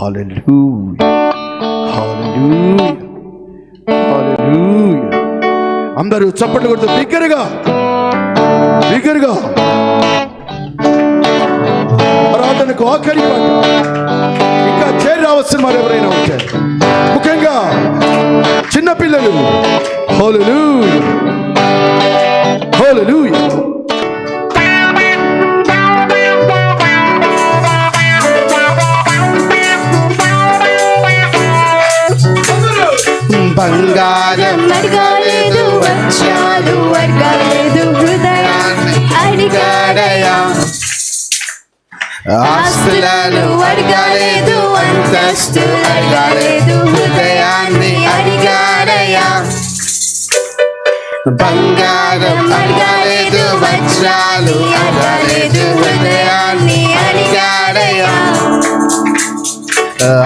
హల్లెలూయా హల్లెలూయా హల్లెలూయా అందరూ చప్పట్లు కొడుతూ బిగ్గరగా బిగ్గరగా. ఆరాధనకు ఆఖరి పాట. ఇంకా చేరి రావాల్సిన మరి ఎవరైనా ఉంటే. ముఖ్యంగా చిన్నపిల్లలు. హోలు హల్లెలూయా బంగారం అడగలేదు వజ్రాలు అడగలేదు హృదయాన్ని అడిగాడయా? ఆస్తులను అడగలేదు అంతస్తులు అడగలేదు హృదయాన్ని అడిగాడయా? బంగారం అడగలేదు వజ్రాలు అడగలేదు హృదయాన్ని అడిగాడయ్యా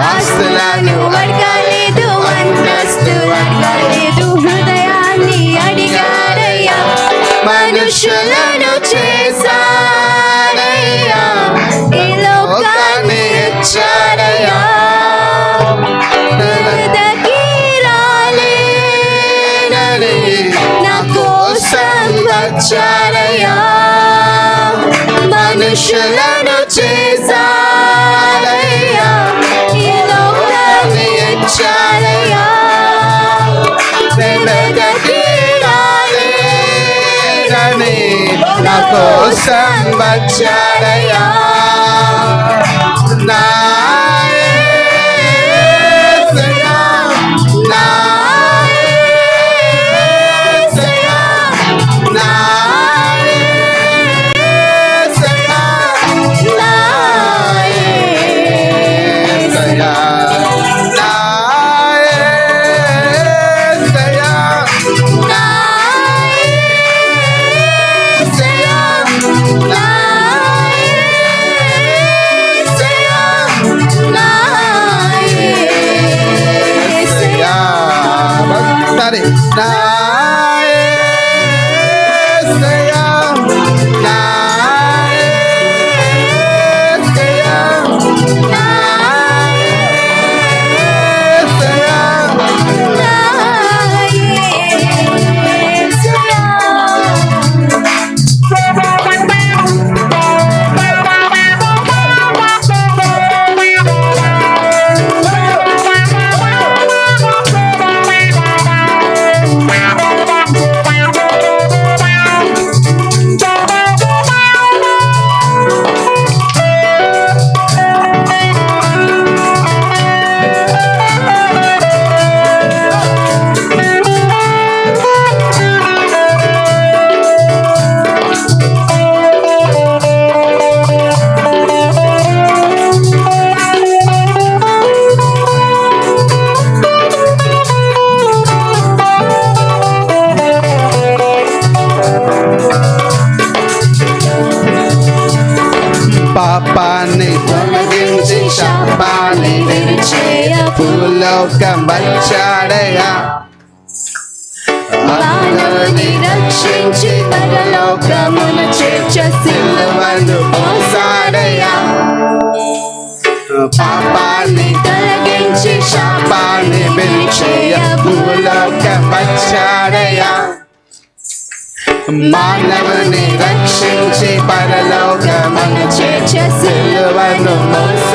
ఆస్తులను అడగలేదు అంతస్తు హృదయాన్ని అడిగారయ్యా. మనుషులను చేశాడయ్యా ఈ లోకాన్ని ఇచ్చాడయ్యా నా కోసం మనుషులను చేశారు కోసం వచ్చాడయ్యా. నా భూలోకం వచ్చాడయ్యా మానవుని రక్షించి పరలోకమును చేర్చ సిలువను మోసాడయ్యా పాపాన్ని తొలగించి శాపాన్ని విరిచేయ భూలోకం వచ్చాడయ్యా మానవుని రక్షించి పరలోకమును చేర్చ సిలువను మోసాడయ్యా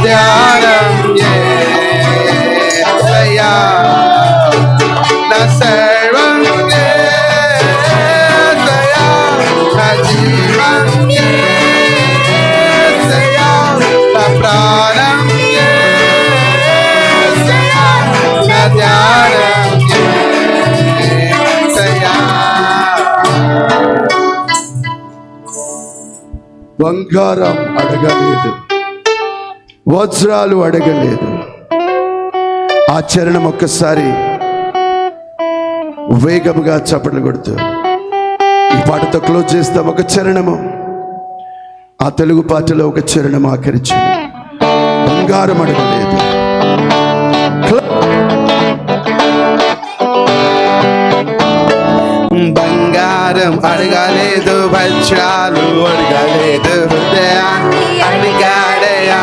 ధ్యానం ఏసయ్యా నా సర్వం ఏసయ్యా నా జీవం ఏసయ్యా నా ప్రాణం బంగారం అడగలేదు. వజ్రాలు అడగలేదు. ఆ చరణం ఒక్కసారి వేగముగా చప్పట్లు కొడుతూ ఈ పాటతో క్లోజ్ చేస్తాం ఒక చరణము. ఆ తెలుగు పాటలో ఒక చరణం ఆఖరించి. బంగారం అడగలేదు. బంగారం అడగలేదు వజ్రాలు అడగలేదు హృదయాన్ని అడిగాడయా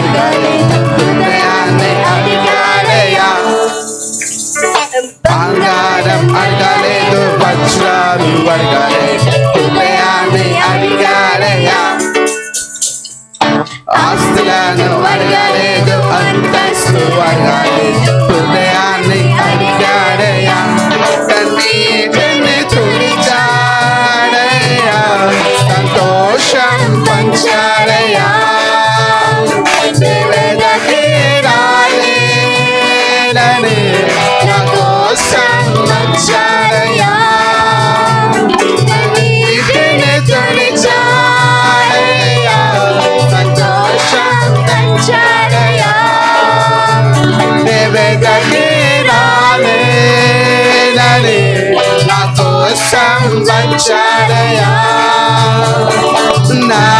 అంతస్తు అడగలేదు హృదయాన్ని అడిగాడయా బంగారం అడగలేదు వజ్రాలు అడగలేదు హృదయాన్ని అడిగాడయా ఆస్తులను అడగలేదు అంతస్తు అడగలేదు హృదయాన్ని అడిగాడయా Chadaya. Now